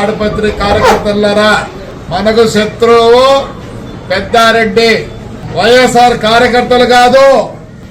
తాడిపత్రి కార్యకర్తలారా మనకు శత్రువు పెద్దారెడ్డి. వైఎస్ఆర్ కార్యకర్తలు కాదు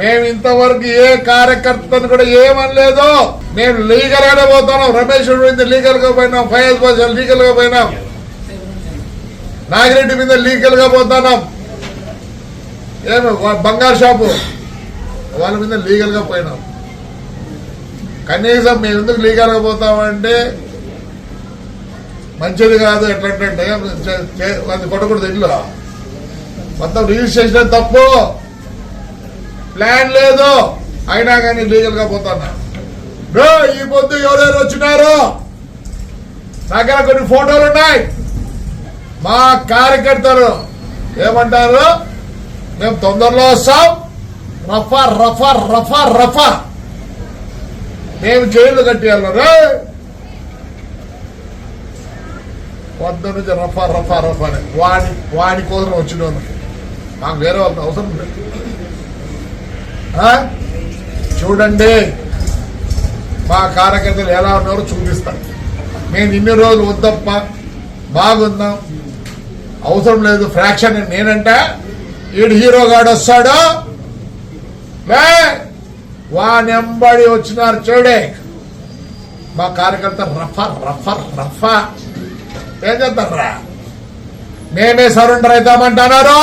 మేము ఇంతవరకు ఏ కార్యకర్తను కూడా ఏమనలేదు. మేము లీగల్ గానే పోతున్నాం. రమేష్ మీద లీగల్గా పోయినాం. ఫైజ్ బాస్ లీగల్గా పోయినాం. నాగిరెడ్డి మీద లీగల్గా పోతున్నాం. ఏమి బంగారు షాపు. వాళ్ళ మీద లీగల్గా పోయినాం. కనీసం మేము ఎందుకు లీగల్గా పోతామంటే మంచిది కాదు ఎట్లంటే అది కొట్టకూడదు ఇల్లు మొత్తం రిజిస్ట్రేషన్ తప్పు. ప్లాన్ లేదు. అయినా కానీ లీగల్గా పోతున్నా ఈ పొద్దు ఎవరెవరు వచ్చినారు? దగ్గర కొన్ని ఫోటోలు ఉన్నాయి. మా కార్యకర్తలు ఏమంటారు? మేము తొందరలో వస్తాం. రఫా రఫా రఫా రఫా. మేము జైలు కట్టేయాలి పొద్దు నుంచి రఫా రఫా రఫా అని వాడి వాడి కోసం వచ్చిన మాకు వేరే వాళ్ళకి అవసరం లేదు. చూడండి. మా కార్యకర్తలు ఎలా ఉన్నారో చూపిస్తాం. మేము ఇన్ని రోజులు వద్దప్ప బాగుందాం. అవసరం లేదు ఫ్రాక్షన్ నేనంటే. ఈడు హీరోగాడు వస్తాడు. లే వానెంబడి వచ్చినారు చూడే. మా కార్యకర్త రఫ రఫ రఫా. ఏం చేస్తారా? మేమే సరెండర్ అవుతామంటున్నారు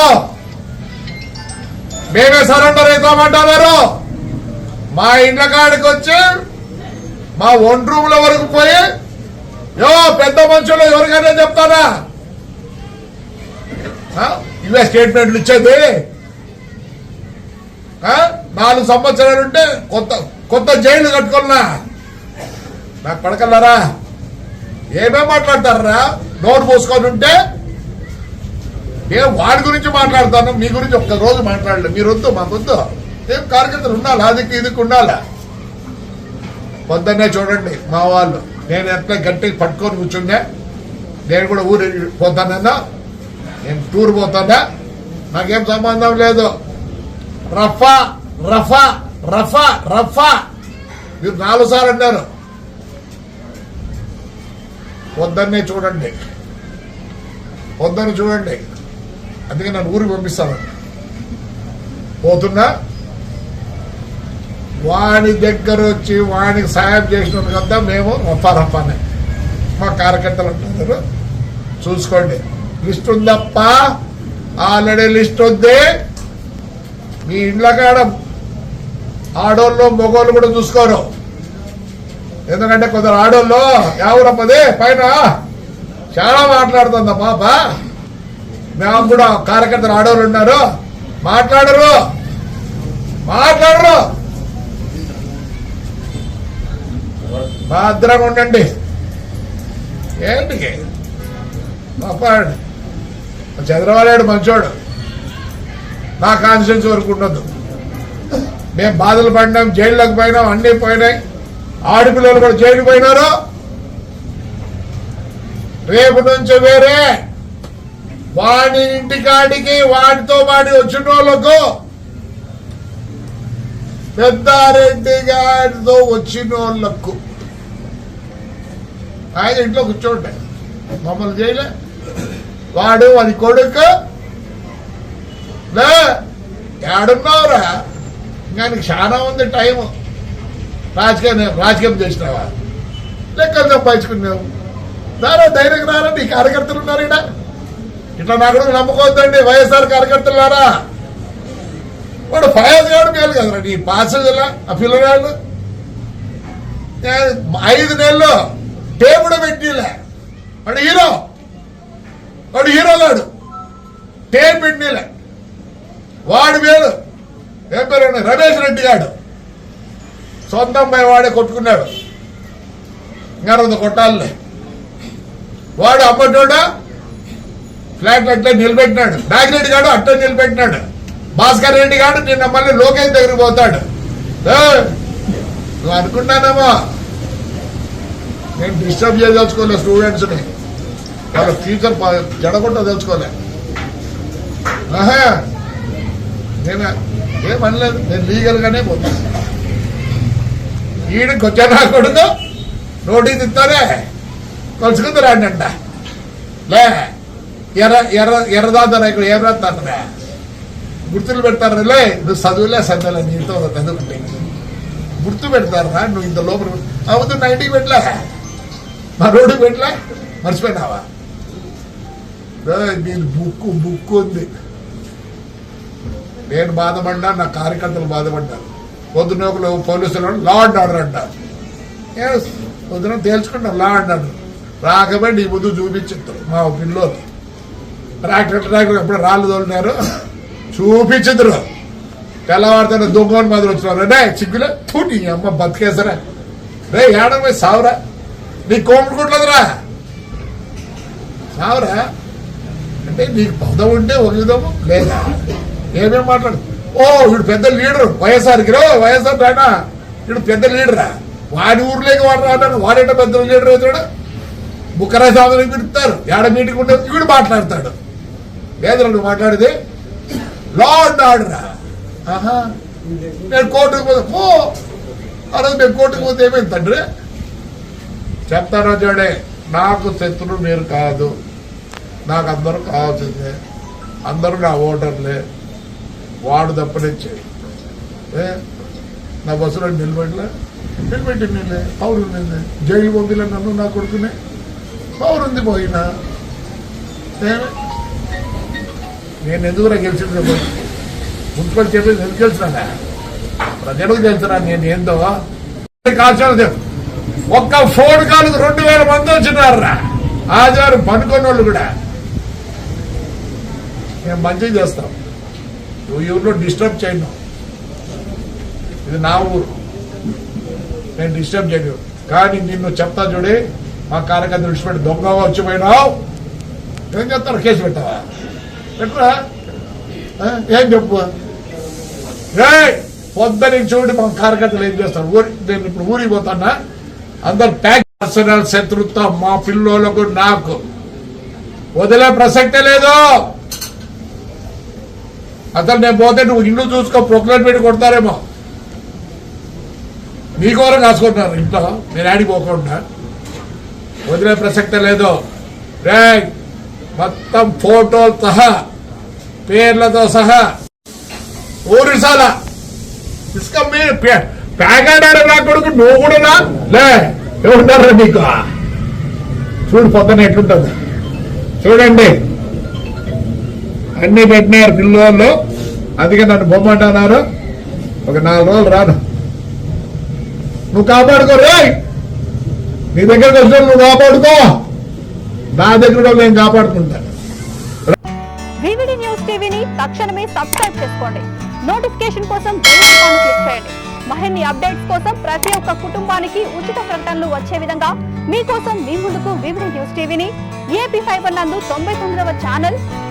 మేమే సరెండర్ అవుతామంటున్నారు మా ఇండ్ల కాడికి వచ్చి మా ఒంటి రూమ్ల వరకు పోయి యో పెద్ద మనుషులు ఎవరికైనా చెప్తారా? ఇవే స్టేట్మెంట్లు ఇచ్చేది. నాలుగు సంవత్సరాలు ఉంటే కొత్త కొత్త జైలు కట్టుకున్నా. నాకు పడకల్లారా ఏమేం మాట్లాడతారా? నోటు పోసుకొని ఉంటే నేను వాడి గురించి మాట్లాడతాను మీ గురించి ఒక్క రోజు మాట్లాడలేదు. మీరు వద్దు మాకు వద్దు ఏం కార్యకర్తలు ఉండాలి? అదికి ఇదికి ఉండాలి? పొద్దున్నే చూడండి మా వాళ్ళు. నేను ఎట్లా గట్టిగా పట్టుకొని కూర్చుండే నేను కూడా ఊరు పోతానన్నా నేను టూర్ పోతానా? నాకేం సంబంధం లేదు. రఫా రఫా రఫా రఫా. మీరు నాలుగు సార్లు అన్నారు. పొద్దున్నే చూడండి. పొద్దున్న చూడండి. అందుకే నన్ను ఊరికి పంపిస్తాను పోతున్నా? వాడి దగ్గర వచ్చి వాడికి సాయం చేసిన కదా మేము రఫా రఫానే. మా కార్యకర్తలు అంటున్నారు. చూసుకోండి. లిస్ట్ ఉందప్ప? ఆల్రెడీ లిస్ట్ ఉంది. మీ ఇండ్ల కాడ ఆడోళ్ళు మొగోళ్ళు కూడా చూసుకోరు. ఎందుకంటే కొందరు ఆడోళ్ళు ఎవరమ్మది పైన చాలా మాట్లాడుతుందా పాప మేము కూడా కార్యకర్తలు ఆడోళ్ళు ఉన్నారు. మాట్లాడరు. మాట్లాడరు. భద్రంగా ఉండండి. ఏంటికి పాపాడు చంద్రబాబు మంచోడు. నా కాన్స్టిట్యూన్సీ వరకు ఉండదు. మేము బాధలు పడినాం జైల్లోకి పోయినాం అన్ని పోయినాయి. ఆడపిల్లలు కూడా జైలు పోయినారు? రేపు నుంచి వేరే వాడి ఇంటికాడికి వాడితో వాడి వచ్చిన వాళ్ళకు పెద్దారెడ్డి గారితో వచ్చిన వాళ్ళకు ఆయన ఇంట్లో కూర్చోండి. మమ్మల్ని చేయలే వాడు వాడి కొడుకు. లే ఏడున్నావురా? ఇంకా నీకు చాలా ఉంది టైం రాజకీయం రాజకీయం చేసినావా? లెక్కలు సంపాదించుకున్నావు దారా ధైర్యం రారా నీ కార్యకర్తలు ఉన్నారు ఇక్కడ. ఇట్లా నా కూడా నమ్ముకోవద్దండి వైఎస్ఆర్ కార్యకర్తలారా వాడు ఫయాజ్ గారు మేలు కదరా నీ పాసెస్ ఆ పిల్లగాళ్ళు ఐదు నెలలు టేబుడ పెట్టిలే. వాడు హీరో. వాడు హీరో లేడు టేప్ పెట్టిలే. వాడు మేలు ఏం పేరు రమేష్ రెడ్డి గాడు. సొంతం పై వాడే కొట్టుకున్నాడు. ఇంకా రెండు వాడు అమ్మటోడా ఫ్లాట్ అట్లా నిలబెట్టినాడు. నాగిరెడ్డి గాడు అట్లా నిలబెట్టినాడు. భాస్కర్ రెడ్డి గాడు నిన్న మళ్ళీ లోకేష్ దగ్గరికి పోతాడు. నువ్వు అనుకున్నానమ్మా నేను డిస్టర్బ్ చేయదలుచుకోలే స్టూడెంట్స్ని. వాళ్ళ ఫ్యూచర్ జడగొట్ట తెలుసుకోలే. ఆహా నేను ఏమనలేదు నేను లీగల్గానే పోతాను ఈడికి వచ్చా నా కొడుకు? నోటీస్ తిత్తానే కొలుసుకుంది రాండి అంట. లే ఎర్ర ఎర్ర ఎర్రదాదా ఇక్కడ ఏం రాస్తారా గుర్తులు పెడతారా లే నువ్వు చదువులే చదివలే నీతో చదువుకుంటే గుర్తు పెడతారా నువ్వు ఇంత లోపల అవుతు నైన్టీకి పెట్టలే మా రోడ్డుకి పెట్టలే మర్చిపోయినావా నేను బుక్కు బుక్కు ఉంది. నేను బాధపడ్డా నా కార్యకర్తలు బాధపడ్డారు. పొద్దున ఒకరు పోలీసులు లా అండ్ ఆర్డర్ అంటారు Yes, పొద్దున తేల్చుకుంటారు. లా అండ్ ఆర్డర్ రాకపోయి నీ ముందు చూపించారు మా పిల్లలు ట్రాక్టర్ ట్రాక్టర్ ఎప్పుడు రాళ్ళు తోలినారు. చూపించదురు తెల్లవారితో దొంగని మాదిరి వచ్చినారు. రే చిగ్గులే. తూ నీ అమ్మ బతికేసరా. రే ఏడవ సావురా. నీ కోముకుంటుందిరా సావురా. అంటే నీకు పదం ఉంటే ఒక విధము లేదా? ఏమేం మాట్లాడు? ఓ వీడు పెద్ద లీడర్. వైఎస్ఆర్కి రో వైఎస్ఆర్ రానా వీడు పెద్ద లీడరా. వాడి ఊర్లోకి వాడు రాడు వాడేట పెద్ద లీడర్ అవుతాడు బుక్కరాయ స్వామిని పిలుస్తారు ఏడ మీటింగ్ ఉంటే వీడు మాట్లాడతాడు. లేదు మాట్లాడితే లా అండ్ ఆర్డర్ ఆహా. నేను కోర్టుకు పోతే పో. అరే నేను కోర్టుకు పోతే ఏమైంది తండ్రి? చెప్తారా చూడే నాకు శత్రుడు మీరు కాదు. నాకు అందరూ కావాల్సిందే. అందరూ నా ఓటర్లే. వాడు తప్పనిచ్చే ఏ? నా బస్సులో నిలబడలే. నిలబెట్టి నిలే పౌరు నిన్నే జైలు పంపిలే నన్ను నా కొడుకునే. పౌరుంది పోయినా. నేను ఎందుకు గెలిచింది మున్సిపల్ చెప్పి ఎందుకు గెలిచినా ప్రజలకు తెలుసురా నేను ఏందో. కాల్చాలి ఒక్క ఫోన్ కాల్కి రెండు వేల మంది వచ్చినారా ఆదివారం పనుకొని వాళ్ళు కూడా. మేము మంచిగా చేస్తాం. నువ్వు ఎవరిలో డిస్టర్బ్ చేయను ఇది నా ఊరు. నేను డిస్టర్బ్ చేయను. కానీ నిన్ను చెప్తా చూడి మా కార్యకర్త విడిచిపెట్టి దొంగ వచ్చిపోయినావు ఏం చెప్తారు కేసు పెట్టావా? పెట్టరా? ఏం చెప్పు? రేయ్ పొద్దున చూడండి మా కార్యకర్తలు ఏం చేస్తారు? ఊరి నేను ఇప్పుడు ఊరికి పోతానా? అందరు ప్యాక్ పర్సనల్ శత్రుత్వం మా పిల్లలకు నాకు. వదిలే ప్రసక్తే లేదు. అసలు నేను పోతే నువ్వు ఇల్లు చూసుకో ప్రొక్లైన్ పెట్టి కొడతారేమో. మీకోరం కాసుకుంటున్నారు ఇంట్లో. నేను ఆడికి పోకుండా. వదిలే ప్రసక్తే లేదు. రే మొత్తం ఫోటోలు సహా పేర్లతో సహా. ఊరిసాల ఇసుక మీరు ప్యాగాడారు నా కొడుకు నువ్వు కూడా లే ఎవరున్నారా నీకు? చూడు పొద్దున ఎట్లుంటుంది. చూడండి. అన్ని పెట్టినారు పిల్లలు అందుకే నన్ను బొమ్మంటున్నారు ఒక నాలుగు రోజులు రాను. నువ్వు కాపాడుకో రే నీ దగ్గరకు వచ్చిన నువ్వు కాపాడుకో. నా దగ్గర నేను కాపాడుకుంటాను వివిడి న్యూస్ టీవీని తక్షణమే సబ్స్క్రైబ్ చేసుకోండి. నోటిఫికేషన్ కోసం బెల్ ఐకాన్ క్లిక్ చేయండి. మరిన్ని అప్డేట్స్ కోసం ప్రతి ఒక్క కుటుంబానికి ఉచిత ప్రకటనలు వచ్చే విధంగా మీకోసం మీ ముందుకు వివిడి న్యూస్ టీవీని ఏపీ ఫైబర్ నందు తొంభై తొమ్మిదవ ఛానల్